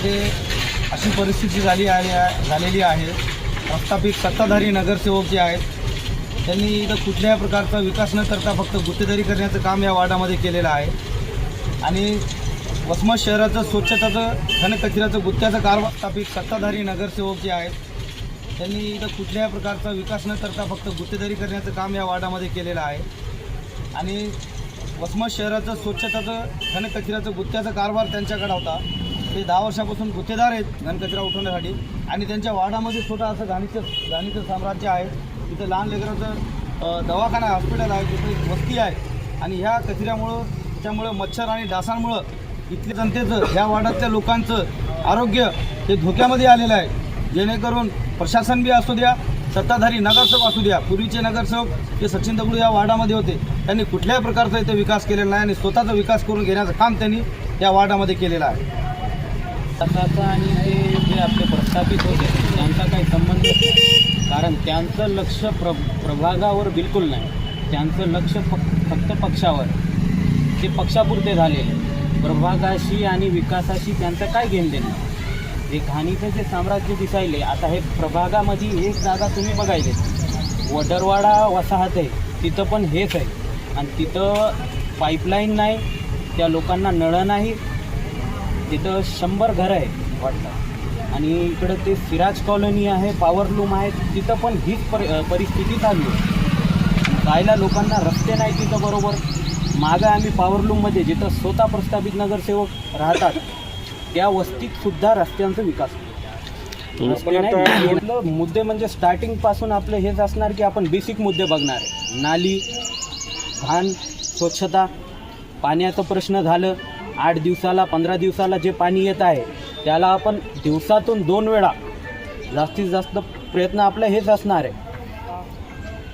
वार्डामध्ये अशी परिस्थिती झाली आहे झालेली आहे. प्रस्थापित सत्ताधारी नगरसेवक जे आहेत त्यांनी इथं कुठल्याही प्रकारचा विकास न करता फक्त गुत्तेदारी करण्याचं काम या वार्डामध्ये केलेलं आहे. आणि वसमत शहराचं स्वच्छताचं घनकचऱ्याचं गुत्त्याचं कार स्थापित सत्ताधारी नगरसेवक जे आहेत त्यांनी इथं कुठल्याही प्रकारचा विकास न करता फक्त गुत्तेदारी करण्याचं काम या वार्डामध्ये केलेलं आहे. आणि वसमत शहराचं स्वच्छताचं घनकचऱ्याचं गुत्त्याचा कारभार त्यांच्याकडे होता. ते दहा वर्षापासून गुत्तेदार आहेत घनकचरा उठवण्यासाठी. आणि त्यांच्या वार्डामध्ये छोटा असं घाणीचं घाणीचं साम्राज्य आहे. तिथं लहान लेकराचं दवाखाना हॉस्पिटल आहे तिथे एक वस्ती आहे. आणि ह्या कचऱ्यामुळं त्यामुळं मच्छर आणि डासांमुळं इथल्या जनतेचं ह्या वार्डातल्या लोकांचं आरोग्य हे धोक्यामध्ये आलेलं आहे. जेणेकरून प्रशासन बी असू द्या सत्ताधारी नगरसेवक असू द्या पूर्वीचे नगरसेवक हे सचिन दगडू या वार्डामध्ये होते त्यांनी कुठल्याही प्रकारचा इथे विकास केलेला नाही आणि स्वतःचा विकास करून घेण्याचं काम त्यांनी या वार्डामध्ये केलेलं आहे. विकासाचा आणि ते जे आपले प्रस्थापित होते त्यांचा काही संबंध नाही. कारण त्यांचं लक्ष प्र प्रभागावर बिलकुल नाही. त्यांचं लक्ष फक्त पक्षावर. ते पक्षापुरते झालेले. प्रभागाशी आणि विकासाशी त्यांचं काय घेणं देणं? हे घाणीचं जे साम्राज्य दिसायले आता हे प्रभागामध्ये एक जागा तुम्ही बघायले वडरवाडा वसाहत आहे. तिथं पण हेच आहे. आणि तिथं पाईपलाईन नाही. त्या लोकांना नळं नाही. तिथं शंभर घरं आहे वाटतं. आणि इकडं ते सिराज कॉलनी आहे पॉवर लूम आहे तिथं पण हीच पर परिस्थिती चालू आहे. जायला लोकांना रस्ते नाही तिथं बरोबर. मागं आम्ही पॉवर लूममध्ये जिथं स्वतः प्रस्थापित नगरसेवक राहतात त्या वस्तीत सुद्धा रस्त्यांचा विकास होतो. मुद्दे म्हणजे स्टार्टिंगपासून आपलं हेच असणार की आपण बेसिक मुद्दे बघणार आहे. नाली घाण स्वच्छता पाण्याचं प्रश्न झालं आठ दिवसाला पंधरा दिवसाला जे पाणी येत आहे त्याला आपण दिवसातून दोन वेळा जास्तीत जास्त प्रयत्न आपला हेच असणार आहे.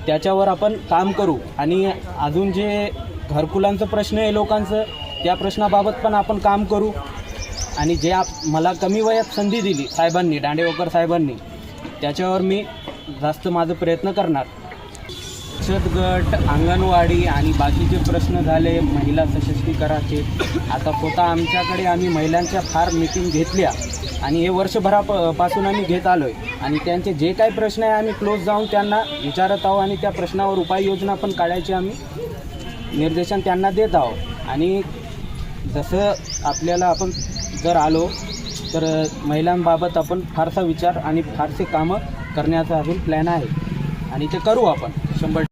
त्याच्यावर आपण काम करू. आणि अजून जे घरकुलांचं प्रश्न आहे लोकांचं त्या प्रश्नाबाबत पण आपण काम करू. आणि जे आप मला कमी वयात संधी दिली साहेबांनी दांडेवकर साहेबांनी त्याच्यावर मी जास्त माझं प्रयत्न करणार. बचत गट अंगणवाडी आणि बाकीचे प्रश्न झाले महिला सशक्तीकरणाचे. आता स्वतः आमच्याकडे आम्ही महिलांच्या फार मिटिंग घेतल्या आणि हे वर्षभरापासून आम्ही घेत आलो आहे आणि त्यांचे जे काही प्रश्न आहे आम्ही क्लोज जाऊन त्यांना विचारत आहोत आणि त्या प्रश्नावर उपाययोजना पण काढायची आम्ही निर्देशन त्यांना देत आहोत. आणि जसं आपल्याला आपण जर आलो तर महिलांबाबत आपण फारसा विचार आणि फारसे कामं करण्याचा अजून प्लॅन आहे. आणि ते करू आपण. शंभर